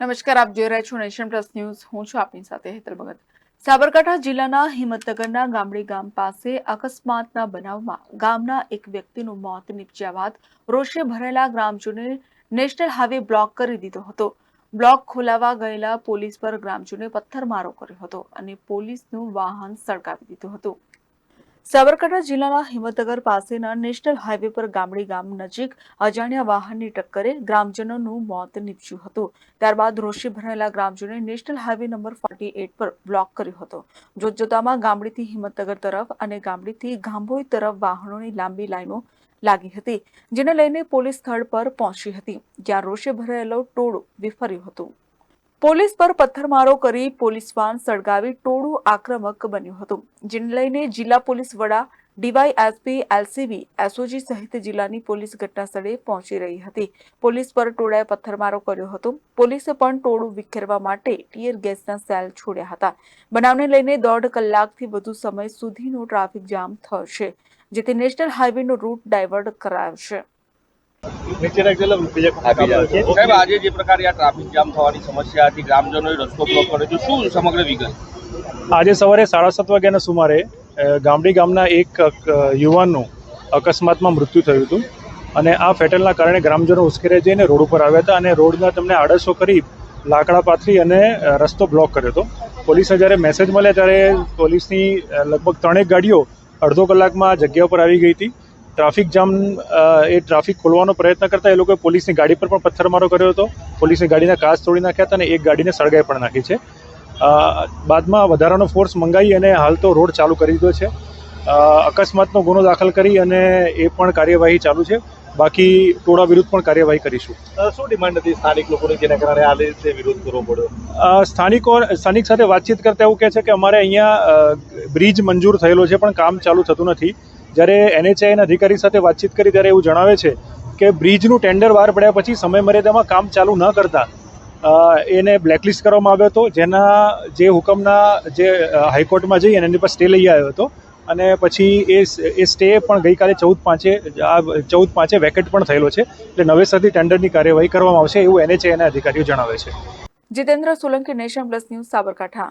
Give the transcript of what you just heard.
નમસ્કાર, આપ જોઈ રહ્યા છો નેશન પ્લસ ન્યૂઝ. હું છું આપની સાથે હેતલ ભગત. સાબરકાંઠા જિલ્લાના હિંમતનગરના ગામડી ગામ પાસે અકસ્માતના બનાવમાં ગામના એક વ્યક્તિનું મોત નીપજ્યા બાદ રોષે ભરેલા ગ્રામજનોએ નેશનલ હાઈવે બ્લોક કરી દીધો હતો. બ્લોક ખોલાવા ગયેલા પોલીસ પર ગ્રામજનોએ પથ્થરમારો કર્યો હતો અને પોલીસનું વાહન સળગાવી દીધું હતું. સાબરકાંઠા જિલ્લાના હિંમતનગર પાસેના નેશનલ હાઈવે પર ગામડી ગામ નજીક અજાણ્યા વાહનની ટક્કરે ગ્રામજનોનું મોત નીપજ્યું હતું. ત્યારબાદ રોષે ભરાયેલા ગ્રામજનોએ national highway number forty eight પર બ્લોક કર્યો હતો. જોતજોતામાં ગામડીથી હિંમતનગર તરફ અને ગામડીથી ગાંભોઈ તરફ વાહનોની લાંબી લાઈનો લાગી હતી, જેને લઈને પોલીસ સ્થળ પર પહોંચી હતી, જ્યાં રોષે ભરાયેલો ટોળું વિફર્યું હતું. પોલીસ પર પથ્થરમારો કરી પોલીસ વાન સળગાવી ટોળું આક્રમક બન્યું હતું, જેને લઈને જિલ્લા પોલીસ વડા ડીવાય એસપી એલસીબી, એસઓજી સહિત જિલ્લાની પોલીસ ઘટનાસ્થળે પહોંચી રહી હતી. પોલીસ પર ટોળાએ પથ્થરમારો કર્યો હતો. પોલીસે પણ ટોળું વિખેરવા માટે ટીયર ગેસના સેલ છોડ્યા હતા. બનાવને લઈને દોઢ કલાકથી વધુ સમય સુધીનો ટ્રાફિક જામ છે જેથી નેશનલ હાઈવેનો રૂટ ડાયવર્ટ કરાયો છે. નીચે બીજા. સાહેબ આજે જે પ્રકારે આ ટ્રાફિક જામ થવાની સમસ્યા હતી ગ્રામજનોએ રસ્તો બ્લોક કર્યો છે. શું સમગ્ર વિગત? આજે સવારે સાડા સાત વાગ્યાના સુમારે ગામડી ગામના એક યુવાનનું અકસ્માતમાં મૃત્યુ થયું હતું. અને આ ફેટલના કારણે ગ્રામજનો ઉશ્કેરાઈ જઈને રોડ ઉપર આવ્યા હતા અને રોડના તમને આડસો કરી લાકડા પાથરી અને રસ્તો બ્લોક કર્યો હતો. પોલીસે જ્યારે મેસેજ મળ્યા ત્યારે પોલીસની લગભગ ત્રણેક ગાડીઓ અડધો કલાકમાં જગ્યા ઉપર આવી ગઈ હતી. ટ્રાફિક જામ એ ટ્રાફિક ખોલવાનો પ્રયત્ન કરતા એ લોકોએ પોલીસની ગાડી પર પણ પથ્થરમારો કર્યો હતો. પોલીસની ગાડીના કાચ તોડી નાખ્યા હતા અને એક ગાડીને સળગાઈ પણ નાખી છે. બાદમાં વધારાનો ફોર્સ મંગાવી અને હાલ તો રોડ ચાલુ કરી દીધો છે. અકસ્માતનો ગુનો દાખલ કરી અને એ પણ કાર્યવાહી ચાલુ છે. બાકી ટોળા વિરુદ્ધ પણ કાર્યવાહી કરીશું. શું ડિમાન્ડ હતી સ્થાનિક લોકોની જેના કારણે આ રીતે વિરોધ કરવો પડ્યો? સ્થાનિકો સ્થાનિક સાથે વાતચીત કરતા એવું કહે છે કે અમારે અહીંયા બ્રિજ મંજૂર થયેલો છે પણ કામ ચાલુ થતું નથી. જ્યારે એનએચઆઈના અધિકારી સાથે વાતચીત કરી ત્યારે એવું જણાવે છે કે બ્રિજનું ટેન્ડર બહાર પડ્યા પછી સમય મર્યાદામાં કામ ચાલુ ન કરતા એને બ્લેકલિસ્ટ કરવામાં આવ્યો હતો. જેના જે હુકમના જે હાઈકોર્ટમાં જઈ અને એની પર સ્ટે લઈ આવ્યો હતો. અને પછી એ એ સ્ટે પણ ગઈકાલે ચૌદ પાંચે, આ ચૌદ પાંચે વેકેટ પણ થયેલો છે. એટલે નવેસરથી ટેન્ડરની કાર્યવાહી કરવામાં આવશે એવું એનએચઆઈના અધિકારીઓ જણાવે છે. Jitendra Solanki Nation Plus News Sabarkantha.